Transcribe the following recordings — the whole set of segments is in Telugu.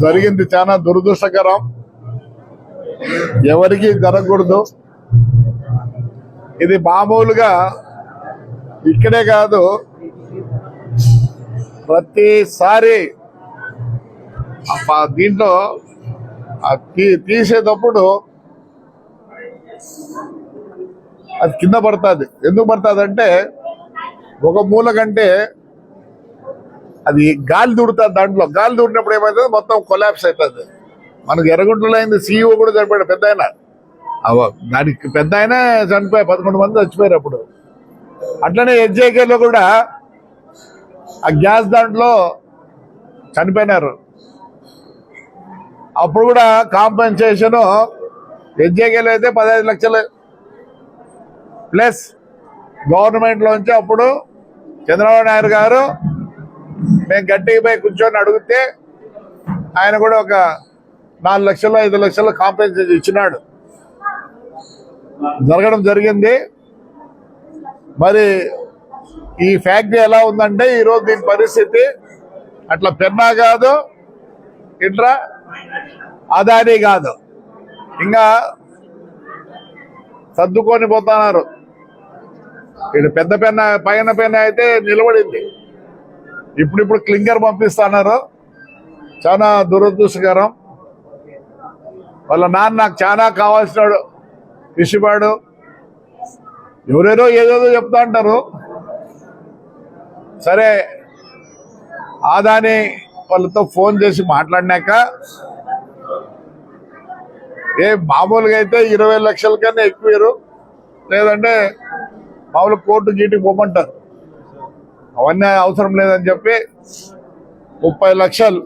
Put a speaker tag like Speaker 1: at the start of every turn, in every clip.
Speaker 1: జరిగింది చాలా దురదృష్టకరం. ఎవరికి జరగకూడదు. ఇది మామూలుగా ఇక్కడే కాదు. ప్రతిసారి దీంట్లో తీ- తీసేటప్పుడు అది కింద పడుతుంది. ఎందుకు పడుతుంది అంటే ఒక మూల కంటే అది గాలి దూడుతుంది దాంట్లో. గాలి దూడినప్పుడు ఏమవుతుంది మొత్తం కొలాప్స్ అవుతుంది మనకు ఎర్రగుంటలో అయింది సీఈఓ కూడా చనిపోయాడు పెద్ద ఆయన. దానికి పెద్ద ఆయన చనిపోయాయి పదకొండు మంది చచ్చిపోయారు అప్పుడు. అట్లనే హెచ్జేకేలో కూడా ఆ గ్యాస్ దాంట్లో చనిపోయినారు. అప్పుడు కూడా కాంపెన్సేషన్ హెచ్జేకేలో అయితే పదహైదు లక్షలు. ప్లస్ గవర్నమెంట్లోంచి అప్పుడు చంద్రబాబు నాయుడు గారు మేము గట్టిగా పోయి కూర్చొని అడిగితే ఆయన కూడా ఒక నాలుగు లక్షలు ఐదు లక్షలు కాంపెన్సేషన్ ఇచ్చినాడు. జరగడం జరిగింది. మరి ఈ ఫ్యాక్టరీ ఎలా ఉందంటే ఈరోజు దీని పరిస్థితి అట్లా పెన్నా కాదు ఇట్లా అదాని కాదు. ఇంకా సర్దుకొని పోతున్నారు. ఇటు పెద్ద పెన్న పైన పెన్న అయితే నిలబడింది. ఇప్పుడిప్పుడు క్లింగర్ పంపిస్తున్నారు చాలా దురదృష్టకరం. వాళ్ళ నాన్న నాకు చాలా కావాల్సినాడు. ఇష్టపాడు ఎవరేదో ఏదేదో చెప్తా అంటారు. సరే ఆదాని వాళ్ళతో ఫోన్ చేసి మాట్లాడినాక ఏ మామూలుగా అయితే ఇరవై లక్షల కన్నా ఎక్కువ లేదంటే మామూలు కోర్టు గీటికి పోమంటారు. అవన్నీ అవసరం లేదని చెప్పి ముప్పై లక్షలు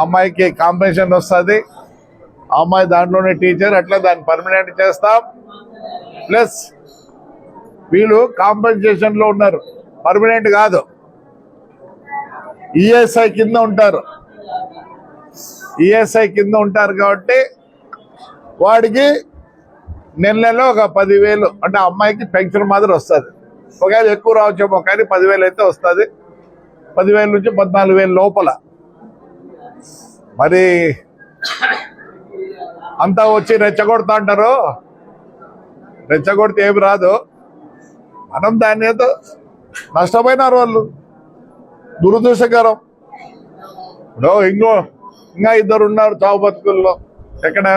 Speaker 1: అమ్మాయికి కాంపెన్షన్ వస్తుంది. అమ్మాయి దాంట్లోనే టీచర్ అట్లా దాన్ని పర్మనెంట్ చేస్తాం. ప్లస్ వీళ్ళు కాంపెన్సేషన్లో ఉన్నారు. పర్మనెంట్ కాదు. ఈఎస్ఐ కింద ఉంటారు. ఈఎస్ఐ కింద ఉంటారు కాబట్టి వాడికి నెల నెల ఒక పదివేలు అంటే అమ్మాయికి పెన్షన్ మాదిరి వస్తుంది. ఒకవేళ ఎక్కువ రావచ్చేమో కానీ పదివేలు అయితే వస్తుంది. పదివేల నుంచి పద్నాలుగు వేలు లోపల. మరి అంతా వచ్చి రెచ్చగొడతా అంటారు. రెచ్చగొడితే ఏమి రాదు. మనం దాన్ని ఏదో నష్టపోయినారు వాళ్ళు. దురదృష్టకరం. ఇప్పుడు ఇంకో ఇంకా ఇద్దరు ఉన్నారు చావు బతుకుల్లో. ఎక్కడ?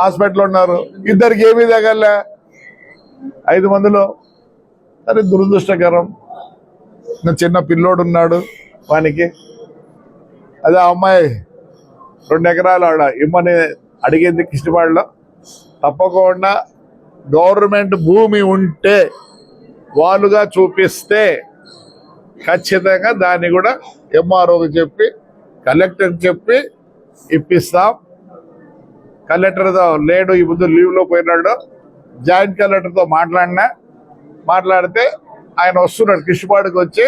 Speaker 1: హాస్పిటల్ ఉన్నారు. ఇద్దరికి ఏమీ తగలే. ఐదు మందిలో సరే దురదృష్టకరం. చిన్న పిల్లోడు ఉన్నాడు వానికి. అదే ఆ అమ్మాయి రెండు ఎకరాలు ఆడ ఇమ్మని అడిగింది కిష్టిపాడులో తప్పకుండా గవర్నమెంట్ భూమి ఉంటే వాళ్ళుగా చూపిస్తే ఖచ్చితంగా దాన్ని కూడా ఎంఆర్ఓకి చెప్పి కలెక్టర్కి చెప్పి ఇప్పిస్తాం. కలెక్టర్తో లేడు ఈ ముందు లీవ్లో పోయినాడు. జాయింట్ కలెక్టర్తో మాట్లాడినా మాట్లాడితే ఆయన వస్తున్నాడు. కిష్టిపాడుకి వచ్చి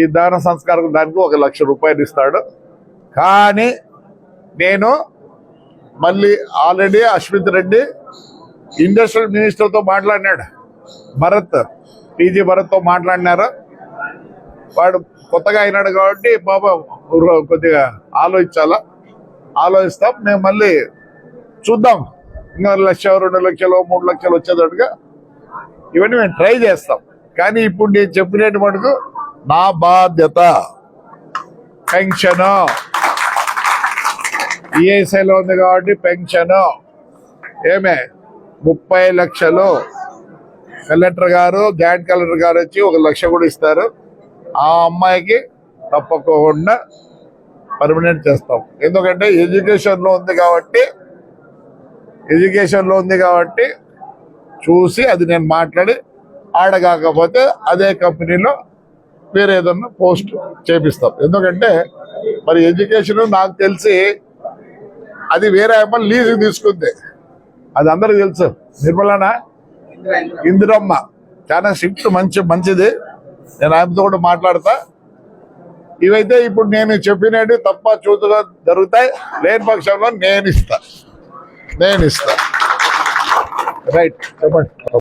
Speaker 1: ఈ దాన సంస్కారం దానికి ఒక లక్ష రూపాయలు ఇస్తాడు. కానీ నేను మళ్ళీ ఆల్రెడీ అశ్విత్ రెడ్డి ఇండస్ట్రియల్ మినిస్టర్తో మాట్లాడినాడు. భరత్ టీజీ భరత్తో మాట్లాడినారు. వాడు కొత్తగా అయినాడు కాబట్టి బాబా కొద్దిగా ఆలోచించాలా? ఆలోచిస్తాం. మేము మళ్ళీ చూద్దాం. ఇంకా లక్ష రెండు లక్షలు మూడు లక్షలు వచ్చేటట్టుగా ఇవన్నీ మేము ట్రై చేస్తాం. కానీ ఇప్పుడు నేను చెప్పినట్టు మటుకు నా బాధ్యత పెన్షన్. ఈఎస్ఐలో ఉంది కాబట్టి పెన్షన్. ఏమే? ముప్పై లక్షలు. కలెక్టర్ గారు జాయింట్ కలెక్టర్ గారు వచ్చి ఒక లక్ష కూడా ఇస్తారు. ఆ అమ్మాయికి తప్పకుండా పర్మనెంట్ చేస్తాం. ఎందుకంటే ఎడ్యుకేషన్లో ఉంది కాబట్టి ఎడ్యుకేషన్లో ఉంది కాబట్టి చూసి అది నేను మాట్లాడి ఆడగాకపోతే అదే కంపెనీలో వేరే ఏదన్నా పోస్ట్ చేపిస్తాం. ఎందుకంటే మరి ఎడ్యుకేషన్ నాకు తెలిసి అది వేరే అమ్మ లీజు తీసుకుంది. అది అందరికి తెలుసు. నిర్మలనా? ఇందిరమ్మ. చాలా షిఫ్ట్ మంచి మంచిది. నేను ఆయనతో కూడా మాట్లాడతా. ఇవైతే ఇప్పుడు నేను చెప్పినట్టు తప్ప చూతుగా జరుగుతాయి. లేని పక్షంలో నేను ఇస్తా. నేను ఇస్తా రైట్ చెప్పండి